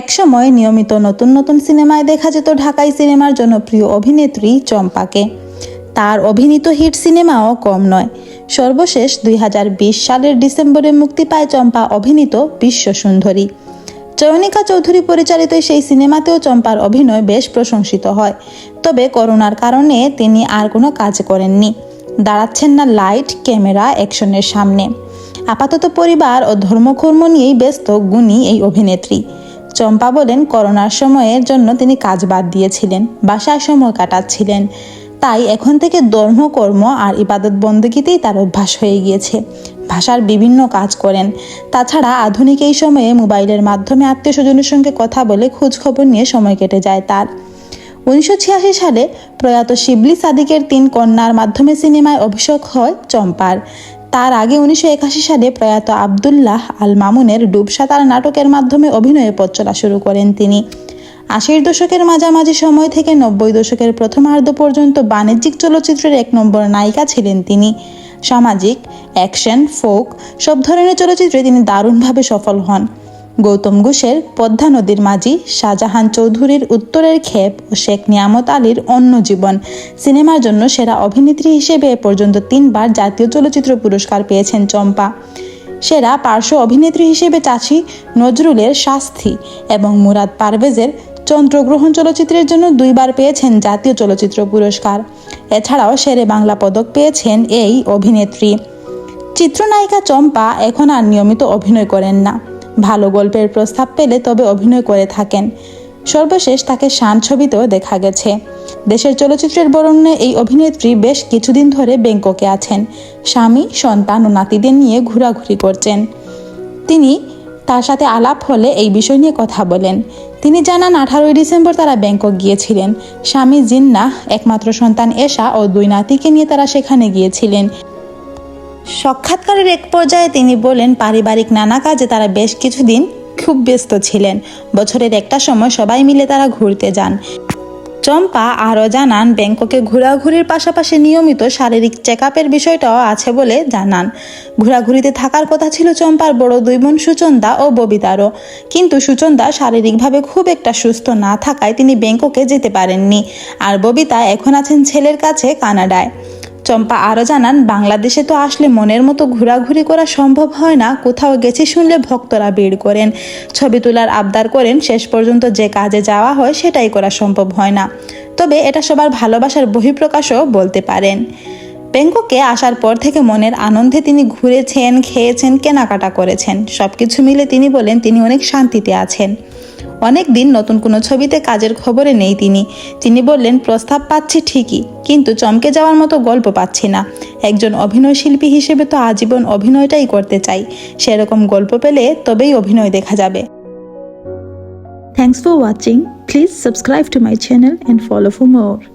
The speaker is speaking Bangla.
একসময় নিয়মিত নতুন নতুন সিনেমায় দেখা যেত ঢাকাই সিনেমার জনপ্রিয় অভিনেত্রী চম্পাকে। তার অভিনীত হিট সিনেমাও কম নয়। সর্বশেষ দুই হাজার বিশ সালের ডিসেম্বরে মুক্তি পায় চম্পা অভিনীত বিশ্ব সুন্দরী চয়নিকা চৌধুরী পরিচালিত সেই সিনেমাতেও চম্পার অভিনয় বেশ প্রশংসিত হয়। তবে করোনার কারণে তিনি আর কোনো কাজ করেননি। দাঁড়াচ্ছেন না লাইট, ক্যামেরা, অ্যাকশনের সামনে। আপাতত পরিবার ও ধর্মকর্ম নিয়েই ব্যস্ত গুণী এই অভিনেত্রী। চম্পা বলেন, করোনার সময়ের জন্য তিনি কাজ বাদ দিয়েছিলেন, বাসায় সময় কাটাচ্ছিলেন। তাই এখন থেকে ধর্মকর্ম আর ইবাদত বন্দগীতেই তার অভ্যাস হয়ে গিয়েছে। ভাষার বিভিন্ন কাজ করেন। তাছাড়া আধুনিক এই সময়ে মোবাইলের মাধ্যমে আত্মীয় স্বজনের সঙ্গে কথা বলে খোঁজ খবর নিয়ে সময় কেটে যায় তার। উনিশশো ছিয়াশি সালে প্রয়াত শিবলি সাদিকের তিন কন্যার মাধ্যমে সিনেমায় অভিষেক হয় চম্পার। তার আগে উনিশশো একাশি সালে প্রয়াত আবদুল্লাহ আল মামুনের ডুবসা তার নাটকের মাধ্যমে অভিনয়ে পথ চলা শুরু করেন তিনি। আশির দশকের মাঝামাঝি সময় থেকে নব্বই দশকের প্রথমার্ধ পর্যন্ত বাণিজ্যিক চলচ্চিত্রের এক নম্বর নায়িকা ছিলেন তিনি। সামাজিক, অ্যাকশন, ফোক, সব ধরনের চলচ্চিত্রে তিনি দারুণভাবে সফল হন। গৌতম ঘোষের পদ্মা নদীর মাঝি শাহজাহান চৌধুরীর উত্তরের ক্ষেপ ও শেখ নিয়ামত আলীর অন্য জীবন। সিনেমার জন্য সেরা অভিনেত্রী হিসেবে এ পর্যন্ত তিনবার জাতীয় চলচ্চিত্র পুরস্কার পেয়েছেন চম্পা। সেরা পার্শ্ব অভিনেত্রী হিসেবে চাচি নজরুলের শাস্তি এবং মুরাদ পারভেজের চন্দ্রগ্রহণ চলচ্চিত্রের জন্য দুইবার পেয়েছেন জাতীয় চলচ্চিত্র পুরস্কার। এছাড়াও সেরে বাংলা পদক পেয়েছেন এই অভিনেত্রী। চিত্রনায়িকা চম্পা এখন আর নিয়মিত অভিনয় করেন না। ভালো গল্পের প্রস্তাব পেলে তবে অভিনয় করে থাকেন। সর্বশেষ তাকে শান ছবিতেও দেখা গেছে। দেশের চলচ্চিত্রের বরণে এই অভিনেত্রী বেশ কিছুদিন ধরে ব্যাংককে আছেন। স্বামী, সন্তান ও নাতিদের নিয়ে ঘোরাঘুরি করছেন। তিনি তার সাথে আলাপ হলে এই বিষয় নিয়ে কথা বলেন। তিনি জানান, আঠারোই ডিসেম্বর তারা ব্যাংকক গিয়েছিলেন। স্বামী জিন্না একমাত্র সন্তান এশা ও দুই নাতিকে নিয়ে তারা সেখানে গিয়েছিলেন। সাক্ষাৎকারের এক পর্যায়ে তিনি বলেন, পারিবারিক নানা কাজে তারা বেশ কিছুদিন খুব ব্যস্ত ছিলেন। বছরের একটা সময় সবাই মিলে তারা ঘুরতে যান। চম্পা আরও জানান, ব্যাংককে ঘোরাঘুরির পাশাপাশি নিয়মিত শারীরিক চেক আপের বিষয়টাও আছে বলে জানান। ঘোরাঘুরিতে থাকার কথা ছিল চম্পার বড় দুই বোন সুচন্দা ও ববিতারও। কিন্তু সুচন্দা শারীরিকভাবে খুব একটা সুস্থ না থাকায় তিনি ব্যাংককে যেতে পারেননি। আর ববিতা এখন আছেন ছেলের কাছে কানাডায়। চম্পা আরও জানান, বাংলাদেশে তো আসলে মনের মতো ঘোরাঘুরি করা সম্ভব হয় না, কোথাও গেছি শুনলে ভক্তরা ভিড় করেন। ছবি তোলার আবদার করেন, শেষ পর্যন্ত যে কাজে যাওয়া হয় সেটাই করা সম্ভব হয় না। তবে এটা সবার ভালোবাসার বহিঃপ্রকাশও বলতে পারেন। ব্যাংককে আসার পর থেকে মনের আনন্দে তিনি ঘুরেছেন, খেয়েছেন, কেনাকাটা করেছেন। সব কিছু মিলে তিনি বলেন, তিনি অনেক শান্তিতে আছেন। অনেক দিন নতুন কোনো ছবিতে কাজের খবরে নেই তিনি। তিনি বললেন, প্রস্তাব পাচ্ছি ঠিকই, কিন্তু চমকে যাওয়ার মতো গল্প পাচ্ছি না। একজন অভিনয় শিল্পী হিসেবে তো আজীবন অভিনয়টাই করতে চাই। সেরকম গল্প পেলে তবেই অভিনয় দেখা যাবে। Thanks for watching please subscribe to my channel and follow for more.